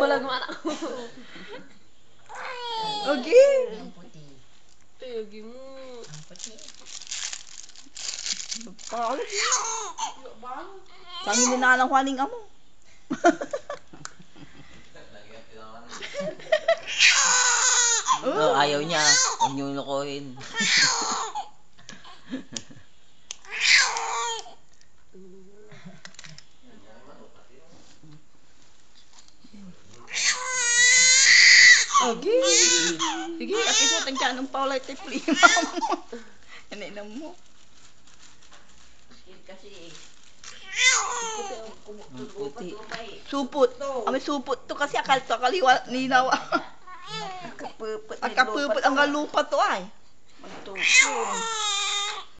Bulag mo anak ko. Ogi. Ay, ogi mo. Ang puti. Pagod. Sangin na naalang kwaning amo. oh, ayaw niya. Huwag niyo lukuhin. Okay. Sige, kasi sa tangka ng paulay tipli mo. Ano na mo? Kasi. Supot. Ami supot to kasi akal sa kaliwa ninaw. kapupot. Akapupot ang galupa to ay. Magtupon.